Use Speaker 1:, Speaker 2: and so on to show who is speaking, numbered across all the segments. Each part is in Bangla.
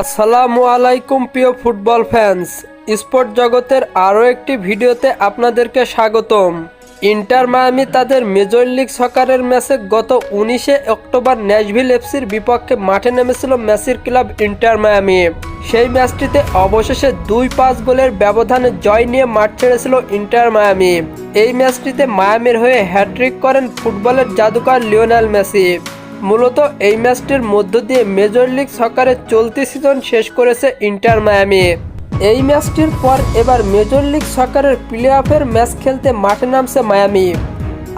Speaker 1: আসসালামু আলাইকুম, প্রিয় ফুটবল ফ্যান্স। স্পোর্ট জগতের আরও একটি ভিডিওতে আপনাদেরকে স্বাগতম। ইন্টার মায়ামি তাদের মেজর লিগ সকারের ম্যাচে গত উনিশে অক্টোবর ন্যাশভিল এফসির বিপক্ষে মাঠে নেমেছিল মেসির ক্লাব ইন্টার মায়ামি। সেই ম্যাচটিতে অবশেষে দুই পাঁচ গোলের ব্যবধানে জয় নিয়ে মাঠ ছেড়েছিল ইন্টার মায়ামি। এই ম্যাচটিতে মায়ামির হয়ে হ্যাট্রিক করেন ফুটবলের জাদুকর লিওনেল মেসি। মূলত এই ম্যাচটির মধ্য দিয়ে মেজর লিগ সকারের চলতি সিজন শেষ করেছে ইন্টার মায়ামি। এই ম্যাচটির পর এবার মেজর লিগ সকারের প্লে অফের ম্যাচ খেলতে মাঠে নামছে মায়ামি।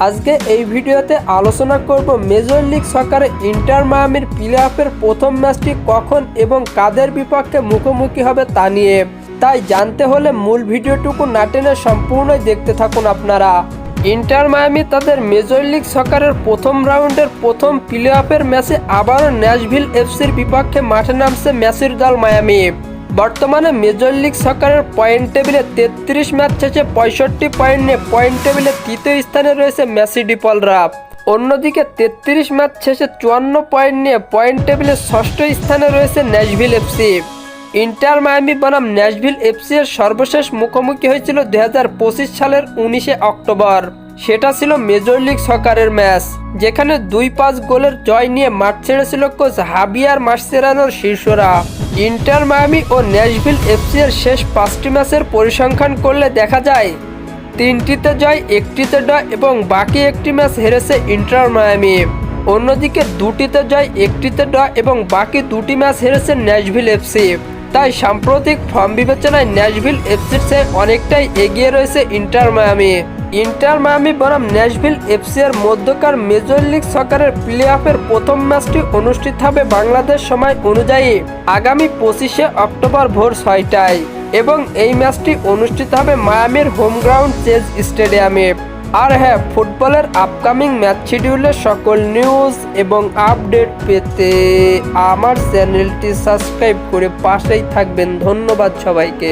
Speaker 1: আজকে এই ভিডিওতে আলোচনা করব মেজর লিগ সকারে ইন্টার মায়ামির প্লে অফের প্রথম ম্যাচটি কখন এবং কাদের বিপক্ষে মুখোমুখি হবে তা নিয়ে। তাই জানতে হলে মূল ভিডিওটুকু না টেনে সম্পূর্ণই দেখতে থাকুন আপনারা। ইন্টার মায়ামি তাদের মেজর লিগ সকারের প্রথম রাউন্ডের প্রথম প্লে অফের ম্যাচে আবারও ন্যাশভিল এফসির বিপক্ষে মাঠে নামছে ম্যাচের দল মায়ামি। বর্তমানে মেজর লিগ সকারের পয়েন্ট টেবিলে তেত্রিশ ম্যাচ শেষে পঁয়ষট্টি পয়েন্ট নিয়ে পয়েন্ট টেবিলে তৃতীয় স্থানে রয়েছে মেসি ডিপলরা অন্যদিকে তেত্রিশ ম্যাচ শেষে চুয়ান্ন পয়েন্ট নিয়ে পয়েন্ট টেবিলে ষষ্ঠ স্থানে রয়েছে ন্যাশভিল এফসি। ইন্টার মায়ামি বনাম ন্যাশভিল এফসি এর সর্বশেষ মুখোমুখি হয়েছিল দু হাজার পঁচিশ সালের উনিশে অক্টোবর। সেটা ছিল মেজর লিগ সকারের ম্যাচ, যেখানে দুই পাঁচ গোলের জয় নিয়ে মাঠ ছেড়েছিল কোচ হাবিয়ার মার্সেরানোর শীর্ষরা। ইন্টার মায়ামি ও ন্যাশভিল এফসি এর শেষ পাঁচটি ম্যাচের পরিসংখ্যান করলে দেখা যায়, তিনটিতে জয়, একটিতে জয় এবং বাকি একটি ম্যাচ হেরেছে ইন্টার মায়ামি। অন্যদিকে দুটিতে জয়, একটিতে ড্র এবং বাকি দুটি ম্যাচ হেরেছে ন্যাশভিল এফসি। তাই সাম্প্রতিক ফর্ম বিবেচনায় ন্যাশভিল এফসির চেয়ে অনেকটাই এগিয়ে রয়েছে ইন্টার মায়ামি। ইন্টার মায়ামি বনাম ন্যাশভিল এফসি এর মধ্যকার মেজর লিগ সকারের প্লে অফের প্রথম ম্যাচটি অনুষ্ঠিত হবে বাংলাদেশ সময় অনুযায়ী আগামী পঁচিশে অক্টোবর ভোর ছয়টায় এবং এই ম্যাচটি অনুষ্ঠিত হবে মায়ামির হোম গ্রাউন্ড চেজ স্টেডিয়ামে। আর হ্যাঁ ফুটবলের আপকামিং ম্যাচ শিডিউলের সকল নিউজ এবং আপডেট পেতে আমার চ্যানেলটি সাবস্ক্রাইব করে পাশেই থাকবেন। ধন্যবাদ সবাইকে।